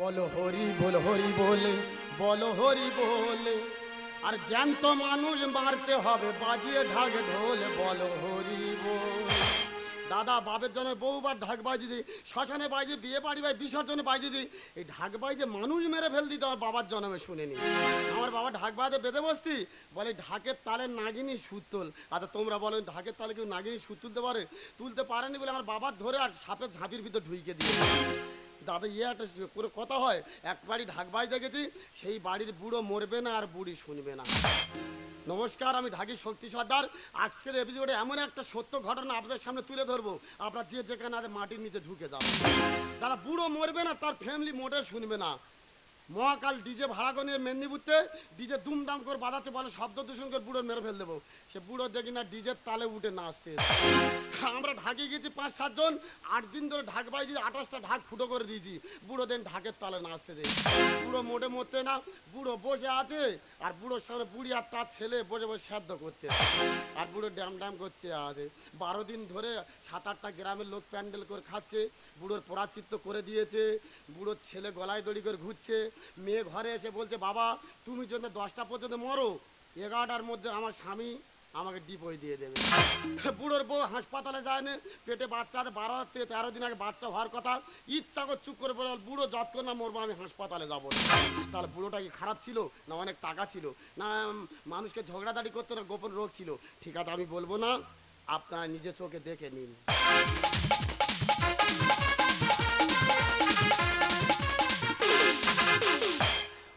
বলো হরি বল, হরি বলে, বলো হরি বলে। আর জ্যান্ত মানুষ মারতে হবে, বাজিয়ে ঢাক ঢোল, বলো হরি বল। দাদা, বাপের জন্য বহুবার ঢাক বাজি দিই, শ্মশানে বাজি বিয়ে বাড়ি বাই বিসর্জনে বাজি দিই। এই ঢাক বাজে মানুষ মেরে ফেল দিত আমার বাবার জন্মে শুনিনি। আমার বাবা ঢাক বাজে বেঁধে বসতি, বলে ঢাকের তালে নাগিনি সুর তোল আচ্ছা তোমরা বলো ঢাকের তালে কেউ নাগিনি সুর তুলতে পারে? তুলতে পারেনি বলে আমার বাবার ধরে আর সাপের ঝাঁপির ভিতর ঢুইকে দিয়ে দাদা ইয়ে একটা করে কথা হয়, এক বাড়ি ঢাক বাজতে গেছি, সেই বাড়ির বুড়ো মরবে না আর বুড়ি শুনবে না। নমস্কার, আমি ঢাকি শক্তি সর্দার। আজকের এপিসোডে এমন একটা সত্য ঘটনা আপনাদের সামনে তুলে ধরবো। আপনার যে যেখানে মাটির নিচে ঢুকে যাব তারা বুড়ো মরবে না, তার ফ্যামিলি মোটে শুনবে না। মহাকাল ডিজে ভাড়া করে নিয়ে মেদিনীপুরতে ডিজে দুমদাম করে বাজাচ্ছে বলে শব্দ দূষণ করে বুড়ো মেরে ফেল দেবো। সে বুড়ো দেখি না ডিজের তালে উঠে নাচতে। আমরা ঢাকে গেছি পাঁচ সাতজন আট দিন ধরে ঢাক বাইছি আঠাশটা ঢাক ফুটো করে দিয়েছি। বুড়ো দেন ঢাকের তালে নাচতে দেয় বুড়ো মোটে মরতে না, বুড়ো বসে আছে আর বুড়োর সামনে বুড়ি আর তার ছেলে বসে বসে সাধ্য করতে আর বুড়ো ড্যাম ড্যাম করছে আছে বারো দিন ধরে সাত আটটা গ্রামের লোক প্যান্ডেল করে খাচ্ছে। বুড়োর পরাচিত্ত করে দিয়েছে, বুড়োর ছেলে গলায় দড়ি করে ঘুরছে, মেয়ে ঘরে এসে বলছে, বাবা, তুমি যদি দশটা পর্যন্ত মরো, এগারোটার মধ্যে আমার স্বামী আমাকে ডিপোই দিয়ে দেবে। বুড়োর বউ হাসপাতালে যায় না, পেটে বাচ্চা আছে, বারো থেকে তেরো দিন আগে বাচ্চা হওয়ার কথা। ইচ্ছা করে চুপ করে বলে, বুড়ো যতক্ষণ না মরবো আমি হাসপাতালে যাব তাহলে বুড়োটা কি খারাপ ছিল না অনেক টাকা ছিল? না মানুষকে ঝগড়াঝাড়ি করতে না, গোপন রোগ ছিল? ঠিক আছে, আমি বলব না। আপনারা নিজে চোখে দেখে নিন।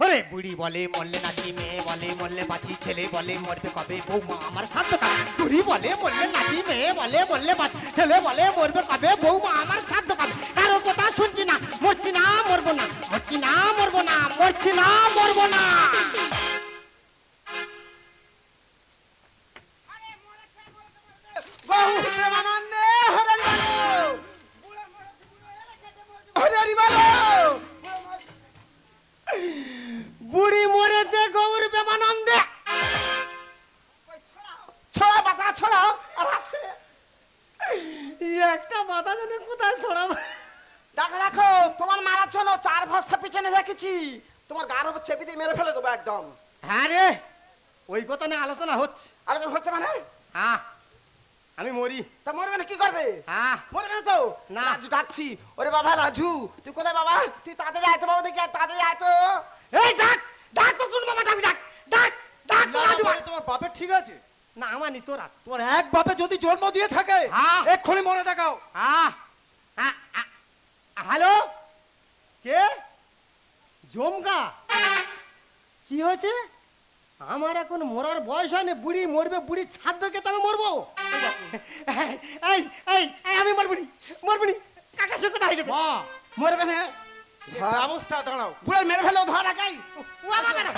ওরে বুড়ি বলে মরলে নাচি মেয়ে, বলে মরলে বাঁচি ছেলে, বলে মরবে কবে বৌমা? আমার সাধ্য কাজ। বুড়ি বলে মরলে নাচি মেয়ে, বলে মরলে বাঁচি ছেলে, বলে মরবে কবে বৌমা? আমার সাধ্য কাজ। কারও কথা শুনছি না, মরছি না, মরবো না। মরছি না, মরবো না, মরছি না, মরবো না। হ্যাঁ রে ওই কথা নিয়ে আলোচনা হচ্ছে। যখন হচ্ছে মানে? হ্যাঁ আমি মরি। তা মরবে না কি করবে? হ্যাঁ। মরবে না তো? না। রাজু ডাকছি। ওরে বাবা রাজু তুই কোথায় বাবা? তুই তাড়াতাড়ি আয় তো বাবা দেখি তাড়াতাড়ি আয় তো। এই ডাক ডাক তো কোন বাবা ডাক ডাক ডাক ডাক তো রাজু। তোমার বাপের ঠিক আছে? না আমার নি তোর আছে। তোমার এক বাপে যদি জন্ম দিয়ে থাকে হ্যাঁ। এক্ষুনি মনে দেখাও। আহ আ- আ- হ্যালো? কে? জমকা? কি হয়েছে আমার এখন মরার বয়স হয়নি বুড়ি মরবে বুড়ি ছাদ কে তবে মরবো এই এই এই আমি মরবনি মরবনি কাকা সে কোথায় গেছে মরবে না হ্যাঁ, অবস্থা দাঁড়াও বুড়ে মেরে ফেলেও ধরা বাবা না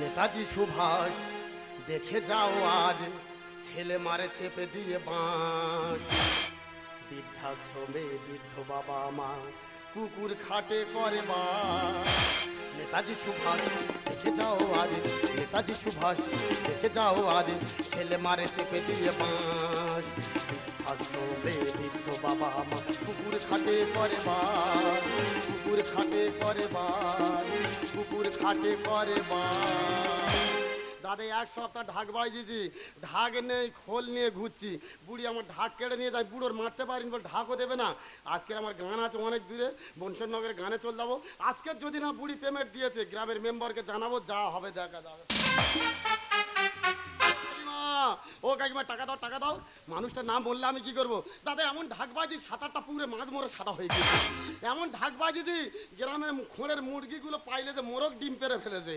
নেতাজি সুভাষ দেখে যাও আজ, ছেলে মারে চেপে দিয়ে বাঁশ। বৃদ্ধাশ্রমে বৃদ্ধ বাবা মা, কুকুর খাটে করে বাস নেতাজি সুভাষ, দেখে যাও আজ, নেতাজি সুভাষ, দেখে যাও আজ, ছেলে মারে চেপে দিয়ে বাঁশ। বৃদ্ধাশ্রমে বৃদ্ধ বাবা মা, কুকুর খাটে করে বাস কুকুর খাটে করে বাস কুকুর খাটে করে বাস দাদা, এক সপ্তাহ ঢাক বাজিয়েছি। ঢাক নেই, খোল নিয়ে ঘুরছি। বুড়ি আমার ঢাক কেড়ে নিয়ে যাই বুড়োর মারতে পারিনি বল ঢাকও দেবে না। আজকের আমার গান আছে অনেক দূরে বনশনগরের গানে চল যাব। আজকের যদি না বুড়ি পেমেন্ট দিয়েছে, গ্রামের মেম্বারকে জানাব, যা হবে দেখা যাবে। ও কাকিমা টাকা দাও টাকা দাও। মানুষটা না বললে আমি কি করব? দাদা এমন ঢাকবাজি সাত আটটা পুকুরে মাছ মরে সাদা হয়ে গেছে। এমন ঢাকবাজি দি গ্রামের খোঁড়ের মুরগিগুলো পাইলে যে মোরগ ডিম পেরে ফেলেছে।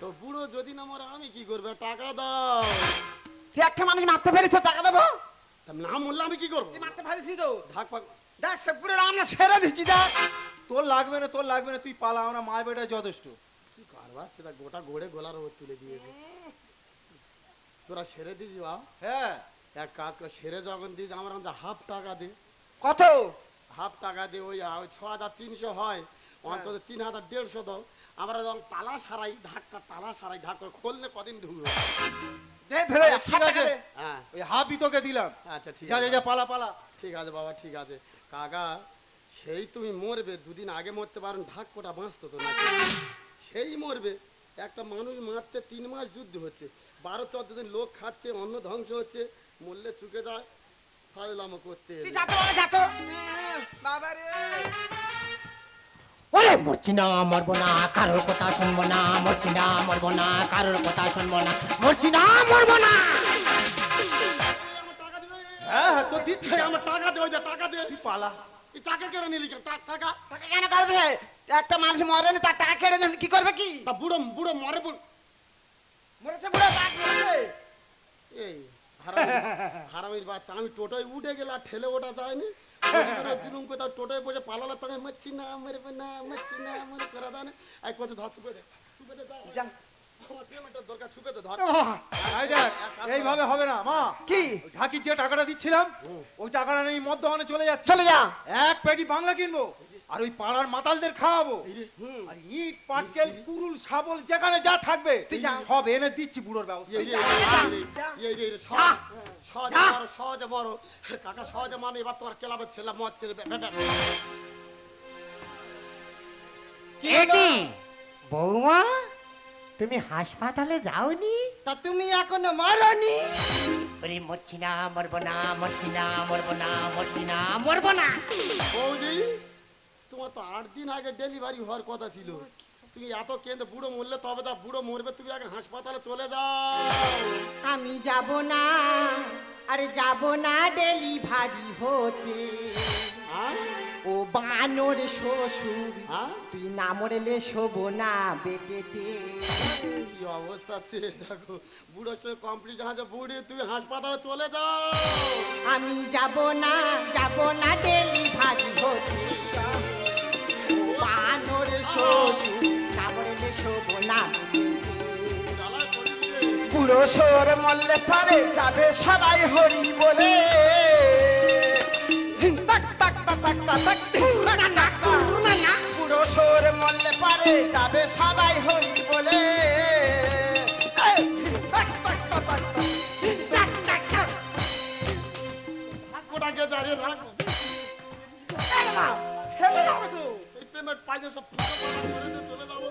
তো বুড়ো যদি না মরে আমি কি করব? টাকা দাও। তুই একটা মানুষ মারতে টাকা দেবো? না মরলে আমি কি করব? মারতে পারিস তো। ঢাক পাক দেখ সে বুড়ে আমরা সেরে দিচ্ছি দেখ তোর লাগবে না তোর লাগবে না তুই পালা আমরা মা বেটা যথেষ্ট। কি কারবার সেটা গোটা গোড়ে গোলার ওপর তুলে দিয়েছে তোরা সেরে দিবি বা হ্যাঁ এক কাজ কর সেরে যখন দিস আমার আমাদের হাফ টাকা দে। কত? হাফ টাকা দিয়ে ওই ওই ছ হাজার তিনশো হয়। অন্তত তিন হাজার দেড়শো দাও। আমরা যখন তালা সারাই ঢাকটা তালা সারাই ঢাক করে খুললে কদিন ঢুকবে? ঠিক আছে। হ্যাঁ। ওই হাফই তোকে দিলাম। আচ্ছা ঠিক আছে। যা পালা পালা। ঠিক আছে বাবা ঠিক আছে। কাকা সেই তুমি মরবে দুদিন আগে মরতে পারেন ঢাক কোটা বাঁচতো তো নাকি? সেই মরবে। একটা মানুষ মারতে তিন মাস যুদ্ধ হচ্ছে। বারো চোদ্দ দিন লোক খাচ্ছে অন্ন ধ্বংস হচ্ছে মরলে চুকে যায় ফাজলামো করতে বাবা রে। ওরে মরছি না মরবো না কারোর কথা শুনব না মরছি না মরবো না কারোর কথা শুনব না মরছি না মরবো না। হ্যাঁ হ্যাঁ তো দিচ্ছি আমার টাকা দে ওই যে টাকা দে। তুই পালা। এই টাকা কেড়ে নিলি কেন? টাকা টাকা? কেন করবে একটা মানুষ মরেনি তার টাকা কেড়ে কি করবে কি? তা বুড়ো বুড়ো মরে বুড়ো হারামির হারামির বাচ্চা আমি টোটোয় উঠে গেলে আর ঠেলে ওঠা যায়নি। ওই জুলুম কোথাও টোটোয় বসে পালালে তখন মরছি না মরবে না মরছি না মরে করা দেয় না এক কথা ধর ছুপে দে দে যা। এইভাবে হবে না মা। কি? ঢাকির যে টাকাটা দিচ্ছিলাম ওই টাকাটা নেই চলে যাচ্ছে। চলে যা। এক পেটি বাংলা কিনবো। আর ওই পাড়ার মাতালদের খাওয়াবো। আর ইট পাটকেল কুরুল শাবল যেখানে যা থাকবে তুই সব এনে দিচ্ছি বুড়োর ব্যবস্থা। সহজ- সহজে কাকা সহজে মানো এবার তোমার ক্লাবের ছেলে মদ ছেলে বে- বে- বে- কে কি? বৌমা তুমি হাসপাতালে যাওনি? তা তুমি এখনও মরনি? ওরে মরছি না মরবো না মরছি না মরবো না মরছি না মরবো না। বৌদি তোমার তো আট দিন আগে ডেলিভারি হওয়ার কথা ছিল। তুমি এত কেন্দ্রে বুড়ো মরলে তবে তা বুড়ো মরবে তুমি আগে হাসপাতালে চলে যাও। আমি যাব না আরে যাব না ডেলিভারি হতে। হ্যাঁ? ও বানর শ্বশুর হ্যাঁ? তুই না মরলে শোবো না বেটেতে কি অবস্থা আছে দেখো বুড়োর সঙ্গে কমপ্লিট আছে বুড়ি তুমি হাসপাতালে চলে যাও। আমি যাব না যাব না ডেলিভারি হতে। বানর শ্বশুর না মরলে না। বুড়ো সোর মল্লে পারে যাবে সবাই হরি বলে। বুড়ো সোর মরলে পারে যাবে সবাই হরি সব চলে যাব।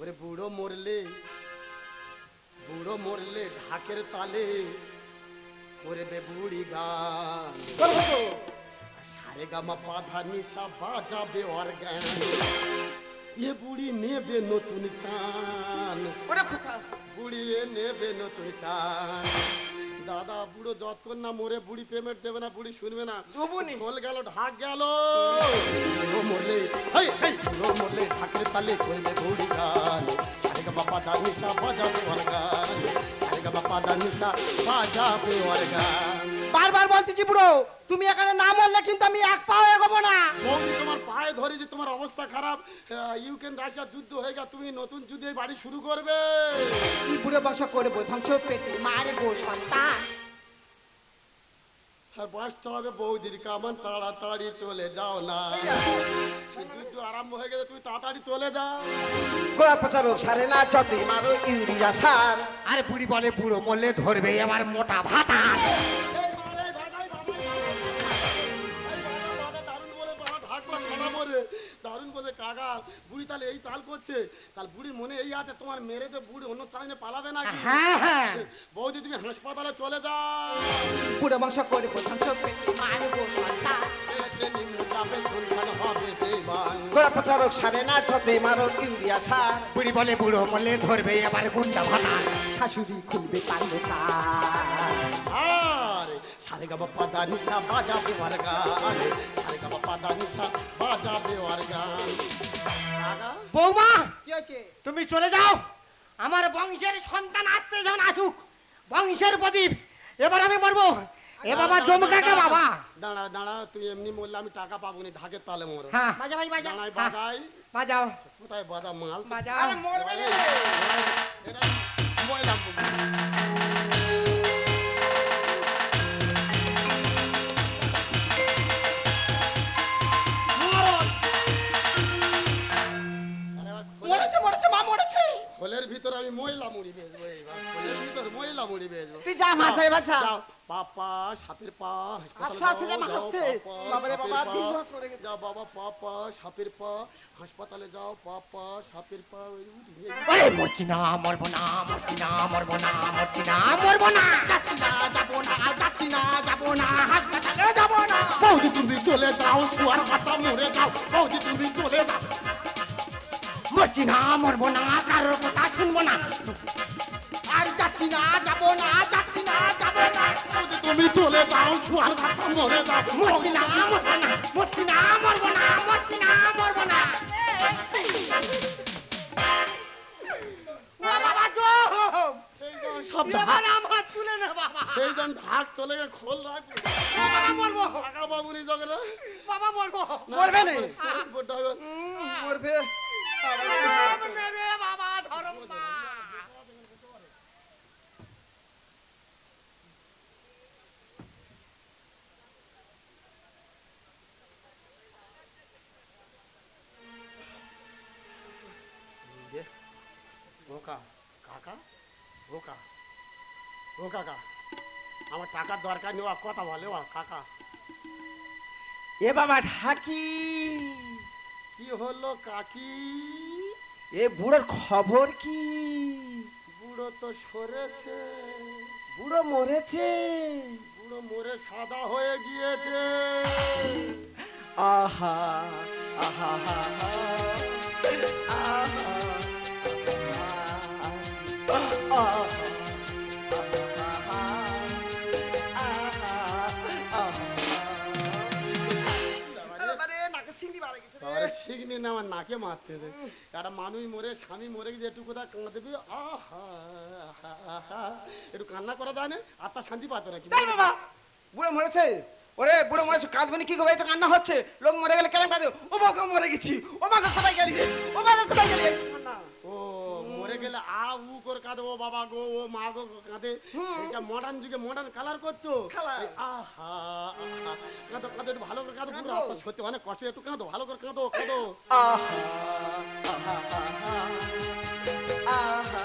ওরে বুড়ো মরলে বুড়ো মরলে ঢাকের তালে করবে বুড়ি গান। সারে গামা পাধা নিশা বাজাবে অর্গান এ বুড়ি নেবে নতুন চান। ওরে বুড়ি নেবে নতুন চান। দাদা বুড়ো যতক্ষণ না মরে বুড়ি পেমেন্ট দেবে না বুড়ি শুনবে না। ডুবুনি ঢোল গেল ঢাক গেল। ও মরলে হাই হাই। ও মরলে ঢাকলে পালে করবে বুড়ি গান। সারে গামা পাধা নিশা বাজাবে অর্গান সারে গামা পাধা নিশা বাজাবে অর্গান বারবার বলতেছি বুড়ো তুমি এখানে না মরলে কিন্তু আমি এক পাও এগোবো না। বৌদি তোমার পায়ে ধরে যে তোমার অবস্থা খারাপ ইউক্রেন রাশিয়া যুদ্ধ হয়ে গেছে তুমি নতুন যুদ্ধে বাড়ি শুরু করবে। কি বুড়ো বংশ করব ধ্বংস পেটে মারবো সন্তান। আর বাঁচতে হবে বৌদির কামান তাড়াতাড়ি চলে যাও না। যুদ্ধ আরম্ভ হয়ে গেছে তুমি তাড়াতাড়ি চলে যাও। গোড়া পচা রোগ সারে না যতই মারো ইউরিয়া সার। আরে বুড়ি বলে বুড়ো মরলে ধরবে আমার মোটা ভাতা। দারুণ বলে কাকা বুড়ি তাহলে এই তাল করছে। তাহলে বুড়ির মনে এই আছে তোমার মেরে তো বুড়ি অন্য চাইনে পালাবে নাকি? হ্যাঁ হ্যাঁ। বৌদি তুমি হাসপাতালে চলে যাও। বুড়ো বংশ মারবো গোড়া সারে না মারো সার। বুড়ি বলে বুড়ো মরলে ধরবে আমার গুন্ডা ভাতা। শাশুড়ি খুলবে আর সারে গাবা পাদা নিশা বাজাবে ওর গান সারে গাবা পাদা নিশা বাজাবে ওর গান বৌমা কি হয়েছে? তুমি চলে যাও। আমার বংশের সন্তান আসতে যখন আসুক বংশের প্রদীপ। এবার আমি মরবো। এ বাবা জমকাকে বাবা। দাঁড়া দাঁড়া তুই এমনি বললে আমি টাকা পাবো না ঢাকের তালে মরো। হ্যাঁ। বাজা ভাই বাজা দাঁড়াই বাজাই। বাজাও। কোথায় বাজা মাল? বাজাও। আরে মরবে না এটা ময়লা মরেছে ভিতর আমি ময়লা মুড়ি বেচবো এইবার হোলের ভিতর ময়লা মুড়ি বেচবো। তুই যা মাথা এবার যা যাও পাপা সাপের পা হাসপাতালে আস্তে আস্তে যা, যাও, আস্তে। পাপা, বাবা। দিস হাত গেছে। যাও বাবা পাপা সাপের পা হাসপাতালে যাও পাপা সাপের পা ওই আরে মরছি না মরবো না মরছি না মরবো না মরছি না মরবো না যাচ্ছি না যাব না যাচ্ছি না যাব না হাসপাতালে যাব না বৌদি তুমি চলে যাও শুয়ার পাতা মরে যাও। বৌদি তুমি চলে যাও। মরছি না মরবো না কারোর কথা শুনব না। আর যাচ্ছি না যাব না যাচ্ছি না যাব না। তুমি চলে যাও শুয়ার পাতা মরে যাও। মরছি না মরবো না মরছি না মরবো না মরছি না মরবো না। বাবা মরবো। মরবো। আমার টাকার দরকার ও কথা বলে কাকা। এ বাবা ঢাকি। কি হলো কাকি? এ বুড়োর খবর কি? বুড়ো তো সরেছে। বুড়ো মরেছে। বুড়ো মরে সাদা হয়ে গিয়েছে। আহা আহা আহা তারপরে নিয়ে না, আমার নাকে মারতে দে। একটা মানুষ মরে, স্বামী মরে গিয়ে একটু কোথায় কাঁদবি। একটু কান্না করা যায় না আত্মা শান্তি পাতো নাকি বাবা, বুড়ো মরেছে। ওরে, বুড়ো মরেছে কাঁদবনি কি করবে তো কান্না হচ্ছে। লোক মরে গেলে কেন কাঁদে ও মাকে মরে গেছি। ও মাকে কোথায় গেলি ও মাকে কোথায় গেলি গেলে আ উ করে কাঁদে ও বাবা গো ও মা গো কাঁদে। এটা মডার্ন যুগে মডার্ন কালার করছ? আহা কাঁদো কাঁদো একটু ভালো করে কাঁদো পুরো সত্যি অনেক কষ্ট একটু কাঁদো ভালো করে কাঁদো কাঁদো। আহা আহা। আহা।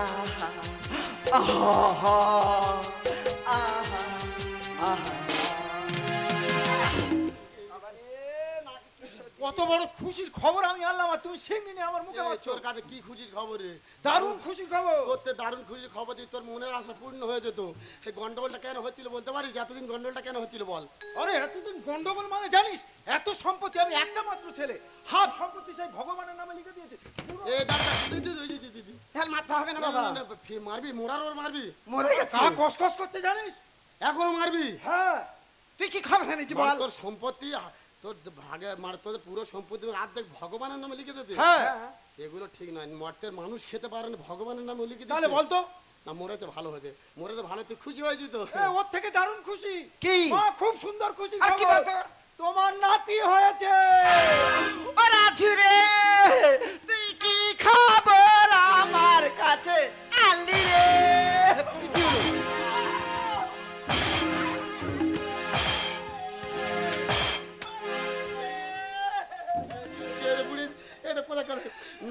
আহা। আহা। কত বড় খুশির খবর আমি আনলাম আর তুমি সেই দিনে আমার মুখে মারছো। তোর কাছে কি খুশির খবর রে? দারুণ খুশির খবর। তোর দারুণ খুশির খবর দিয়ে তোর মনের আশা পূর্ণ হয়ে যেত। এই গন্ডগোলটা কেন হচ্ছিল বলতে পারিস? এতদিন গন্ডগোলটা কেন হচ্ছিল বল। আরে এতদিন গন্ডগোল মানে জানিস এত সম্পত্তি আমি একটা মাত্র ছেলে। হাফ সম্পত্তি সেই ভগবানের নামে লিখে দিয়েছে। এ দাদা দিদি দিদি দিদি ফেল মারতে হবে না বাবা। মারবি? মোরার ওর মারবি? মরে গেছে। তা কসকস করতে জানিস? এখনও মারবি? হ্যাঁ। তুই কি খবর এনেছি বল বল? তোর সম্পত্তি তোর ভাগে মানে তোদের পুরো সম্পত্তি অর্ধেক ভগবানের নামে লিখে দিতে হ্যাঁ। এগুলো ঠিক নয় মর্তের মানুষ খেতে পারে না ভগবানের নামে লিখে তাহলে বলতো? না মরেছে ভালো হয়েছে। মরেছে ভালো তুই খুশি হয়ে তো। এ, ওর থেকে দারুণ খুশি। কি? খুব সুন্দর খুশি? তোমার নাতি হয়েছে।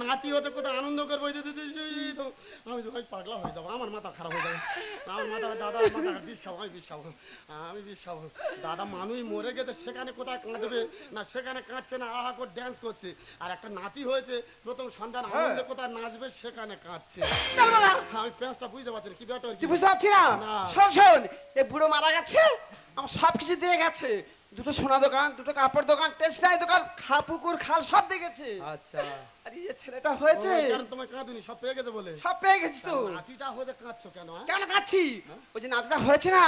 নাতি হতে কোথায় আনন্দ করব এই এই এই এই আমি তো ভাই পাগলা হয়ে যাব আমার মাথা খারাপ হয়ে যাবে। আমার মাথা দাদা মাথা বিষ খাব আমি বিষ খাব আমি বিষ খাব। দাদা মানুষ মরে গেছে সেখানে কোথায় কাঁদবে? না সেখানে কাঁদছে না আহা করে ড্যান্স করছে। আর একটা নাতি হয়েছে প্রথম সন্তান আনন্দে কোথায় নাচবে সেখানে কাঁদছে। আমি প্যাঁচটা বুঝতে পারছি কি ব্যাপার বুঝতে পারছি না? না। শোন শোন এ বুড়ো মারা গেছে আমার সব কিছু দিয়ে গেছে। দুটো সোনা দোকান দুটো কাপড় দোকান টেক্সটাইল দোকান খা পুকুর খাল সব দিয়ে গেছে আচ্ছা। আর এই ছেলেটা হয়েছে কারণ তোমার কাঁদুনি? সব পেয়ে গেছে বলে। সব পেয়ে গেছি তো। নাতিটা হতে কাঁদছো কেন হ্যাঁ? কেন কাচ্ছি ওই যে নাতিটা হয়েছে না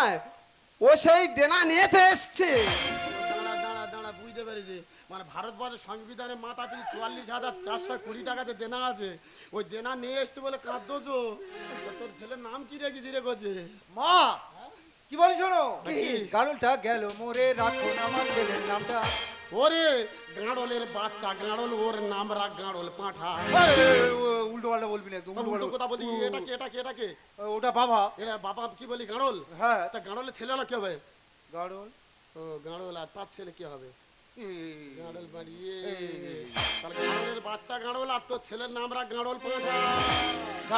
ও সেই দেনা নিয়ে তো এসছে। দাঁড়া দাঁড়া দাঁড়া বুঝতে পেরেছি। মানে ভারতবর্ষের সংবিধানে মাথা পিছু চুয়াল্লিশ হাজার চারশো কুড়ি টাকাতে দেনা আছে ওই দেনা নিয়ে এসছে বলে কাঁদতো তো তো তোর ছেলের নাম কি রেখে দিরে করছে? মা কি বলি শোনো? গাড়লটা গেল মোরে রাখো আমার ছেলের নামটা। ওরে গাঁড়লের বাচ্চা গাঁড়ল ওর নাম রাখ গাঁড়ল পাঁঠা। উল্টো পাল্টা বলবি না একদম উল্টো উল্টো কথা বলি এটা কে এটা কে এটা কে? ওটা বাবা। এটা বাবা কি বলি গাঁড়ল? হ্যাঁ। তা গাঁড়লের ছেলে হলো কি হবে? গাড়ল? ও গাঁড়ল আর তার ছেলে কি হবে? গাঁড়ল বাড়িয়ে তাহলে গাঁড়লের বাচ্চা গাঁড়ল আর তোর ছেলের নাম রাখ গাঁড়ল পোঁটা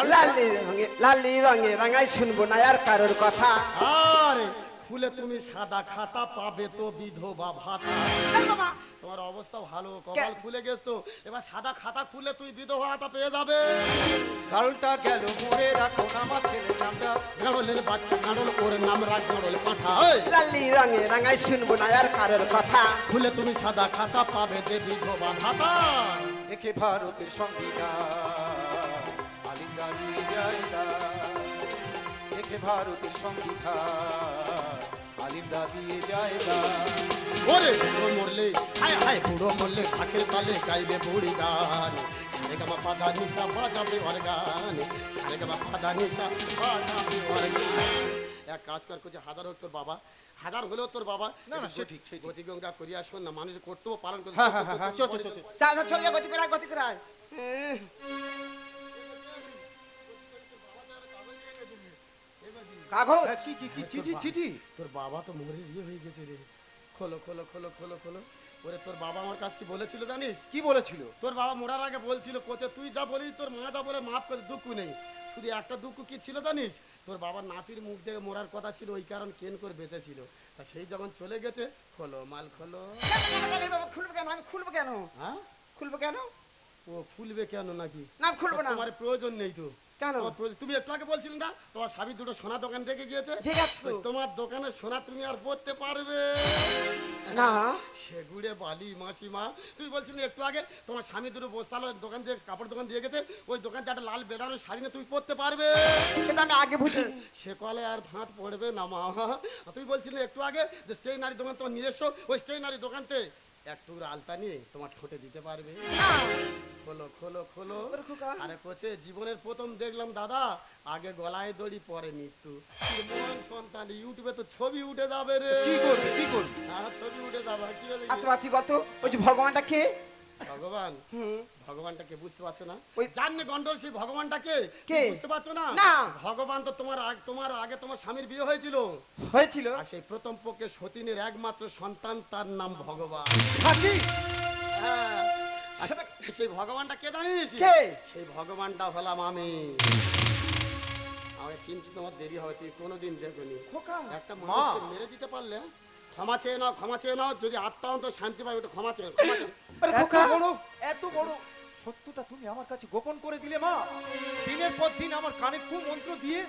লালি রঙে লালি রঙে রাঙাই শুনব না আর কারোর কথা। আরে খুলে তুমি সাদা খাতা পাবে তো বিধবা ভাতা। তোমার অবস্থা ভালো কপাল খুলে গেছ। তো এবার সাদা খাতা খুলে তুই বিধবা ভাতা পেয়ে যাবে। গাড়লটা গেল মরে রাখো আমার ছেলে নামটা গাঁড়লের বাচ্চা গাঁড়ল ওর নাম রাখ গাঁড়ল পাঠা লালি রঙে রাঙাই শুনব না আর কারোর কথা। খুলে তুমি সাদা খাতা পাবে যে বিধবা ভাতা। একে ভারতের সংবিধান। আলিম দাঁড়িয়ে যায় একে ভারতের সংবিধান আলিম দাঁড়িয়ে যায় না। ওরে বুড়ো মরলে হায় হায় বুড়ো মরলে ঢাকের তালে গাইবে বুড়ি গান সারে গামা পাদা নিশা বাজাবে পাদা নিশা বাজাবে এক কাজ কর করছে হাজার হোক তোর বাবা হাজার হলেও তোর বাবা না, না, সে ঠিক, সে ঠিক। গতি গঙ্গা করিয়া শোন না মানুষের কর্তব্য পালন করতে হ্যাঁ, হ্যাঁ, হ্যাঁ, হ্যাঁ, চল, চল, চল, চল। চল গতি করায় গতি করায় কাগজ হ্যাঁ, কি কি কি? চিঠি চিঠি। তোর বাবা তো মরে ইয়ে হয়ে গেছে রে। খোলো খোলো খোলো খোলো খোলো। ওরে তোর বাবা আমার কাছে কি বলেছিল জানিস? কি বলেছিল? তোর বাবা মরার আগে বলছিল কোচে তুই যা বলি তোর মা যা বলে মাফ করে দুঃখ নেই। শুধু একটা দুঃখ কি ছিল জানিস? তোর বাবার নাতির মুখ দেখে মরার কথা ছিল ওই কারণ কেন করে বেঁচে ছিল তা সেই যখন চলে গেছে খোলো মাল খোলো। বাবা খুলবো কেন? আমি খুলবো কেন? হ্যাঁ? খুলবো কেন? ও খুলবে কেন নাকি? না খুলবো না। তোমার প্রয়োজন নেই তো। কেন? তুমি একটু আগে বলছিলে না তোমার স্বামী দুটো সোনা দোকান থেকে গিয়েছে। ঠিক আছে। তোমার দোকানে সোনা তুমি আর পড়তে পারবে। না। সেগুড়ে বালি মাসিমা বলছিলি একটু আগে তোমার স্বামী দুটো বস্তালো দোকান দিয়ে কাপড় দোকান দিয়ে গেছে ওই দোকান থেকে একটা লাল শাড়ি নিয়ে তুমি পরতে পারবে। এটা আমি আগে বুঝি। সে কলে আর ভাঁত পড়বে না মা। তুই বলছিলি একটু আগে যে স্টেশনারি দোকান তোমার নিজস্ব ওই স্টেশনারি দোকানতে একটু আলতা নিয়ে তোমার ঠোঁটে দিতে পারবে। খোলো খোলো খোলো। আরে কোচে জীবনের প্রথম দেখলাম দাদা আগে গলায় দড়ি পরে মৃত্যু। মন সন্তান ইউটিউবে তো ছবি উঠে যাবে রে। কি করবে কি করবে? হ্যাঁ ছবি উঠে যাবে কি আচ্ছা তুই কত ওই যে ভগবানটা কে? ভগবান? হুম। ভগবানটাকে বুঝতে পারছ না? ওই ওই- গন্ডল সেই ভগবানটাকে? কে? বুঝতে পারছ না? না। ভগবান তো তোমার আগ- তোমার আগে তোমার স্বামীর বিয়ে হয়েছিল। হয়েছিল। আর সেই প্রথম পক্ষে সতীনের একমাত্র সন্তান তার নাম ভগবান। হ্যাঁ। সেই ভগবানটা কে জানিস? কে? সেই ভগবানটা হলাম আমি। আমাকে চিনতে তোমার দেরি হবে তুই কোনোদিন দেখুনি। একটা মানুষকে মেরে দিতে পারলে ক্ষমা চেয়ে নাও ক্ষমা চেয়ে নাও যদি আত্মা অন্ত শান্তি পাবে একটু ক্ষমা চেয়ে ক্ষমা চেয়ে এত বড়। এত বড়। সত্যটা তুমি আমার কাছে গোপন করে দিলে মা। দিনের পর দিন আমার কানে খুব মন্ত্র দিয়ে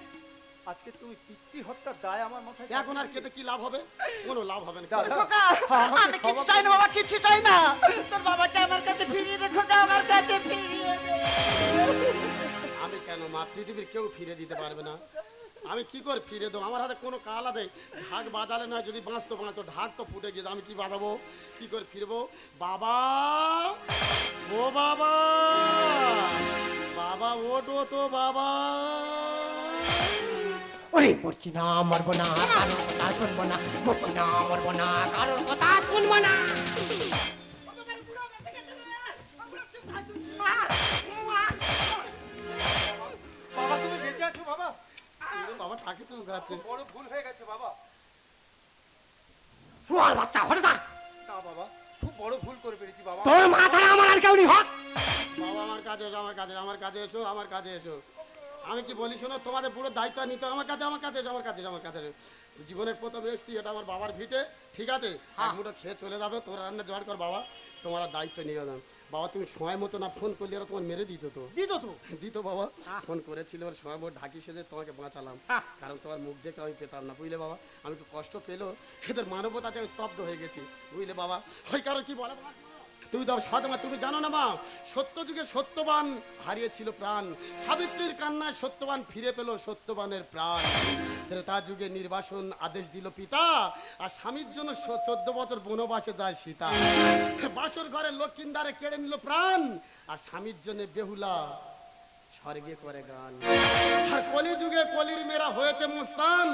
আজকে তুমি পিতৃ হত্যার দায় আমার মাথায় এখন আর কেটে কি লাভ হবে? কোনো লাভ হবে না। আমি কিছু চাই না বাবা কিছু চাই না। তোর বাবাকে আমার কাছে ফিরিয়ে খোকা আমার কাছে ফিরিয়ে আমি কেন মা পৃথিবীর কেউ ফিরে দিতে পারবে না? আমি কি করে ফিরে দেবো? আমার হাতে কোনো কালা দেয় ঢাক বাজালে না যদি বাঁচতো বাঁচতো। ঢাক তো ফুটে গিয়েছে আমি কি বাজাবো? কি করে ফিরবো? বাবা! ও বাবা! বাবা ওটো তো বাবা! ওরে মরছি না মরবো না কারোর কথা শুনব না মরছি না মরবো না কারোর কথা শুনব না। বাবা তুমি বেঁচে আছো বাবা? তো গাছে বড় ভুল হয়ে গেছে বাবা। বাচ্চা হঠাৎ না বাবা খুব বড় ভুল করে ফেলেছি বাবা। তোর মা ছাড়া আমার আর কেউ নেই হট। বাবা আমার কাছে এসো আমার কাছে আমার কাছে এসো আমার কাছে এসো। আমি কি বলি শোনো তোমাদের পুরো দায়িত্ব নিতে আমার কাছে আমার কাছে এসো আমার কাছে আমার কাছে জীবনের প্রথম এসছি এটা আমার বাবার ভিটে ঠিক আছে? এক মুঠো খেয়ে চলে যাবে তোমরা রান্না জোগাড় কর বাবা। তোমার দায়িত্ব নিয়ে যাও বাবা তুমি সময় মতো না ফোন করলে ওরা তোমার মেরে দিত তো। দিত তো? দিত বাবা। ফোন করেছিল ওর সময় মতো ঢাকি সেজে তোমাকে বাঁচালাম। কারণ তোমার মুখ দেখে আমি পেতাম না বুঝলে বাবা? আমি তো কষ্ট পেল এদের মানবতাতে আমি স্তব্ধ হয়ে গেছি বুঝলে বাবা? ওই কারণ কি বলে? বাবা? তুমি তো সাধমা তুমি জানো না মা সত্য যুগে সত্যবান হারিয়েছিল প্রাণ। সাবিত্রীর কান্নায় সত্যবান ফিরে পেল সত্যবানের প্রাণ। ত্রেতা যুগে নির্বাসন আদেশ দিল পিতা, আর স্বামীর জন্য চোদ্দ বছর বনবাসে যায় সীতা। বাসর ঘরে লক্ষ্মীন্দারে কেড়ে নিল প্রাণ, আর স্বামীর জন্য বেহুলা স্বর্গে করে গান। আর কলি যুগে কলির মেরা হয়েছে মুস্তান,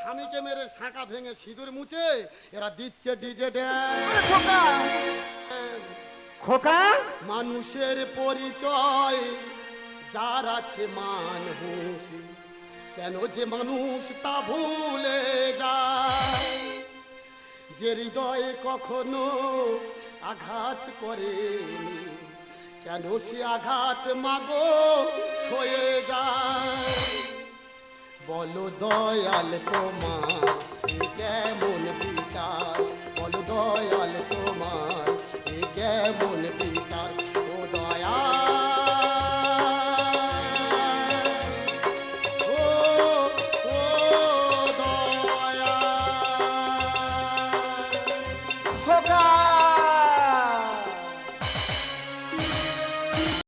স্বামীকে মেরে শাঁকা ভেঙে সিঁদুর মুছে এরা দিচ্ছে ডিজে ড্যান্স। খোকা? মানুষের পরিচয়, যার আছে মান হুঁশি কেন যে মানুষ তা ভুলে যায়? যে হৃদয়ে কখনো আঘাত করেনি, কেন সে আঘাত মাগো সয়ে যায়? বলো দয়াল তোমার কেমন পিতা বলো দয়াল বিচার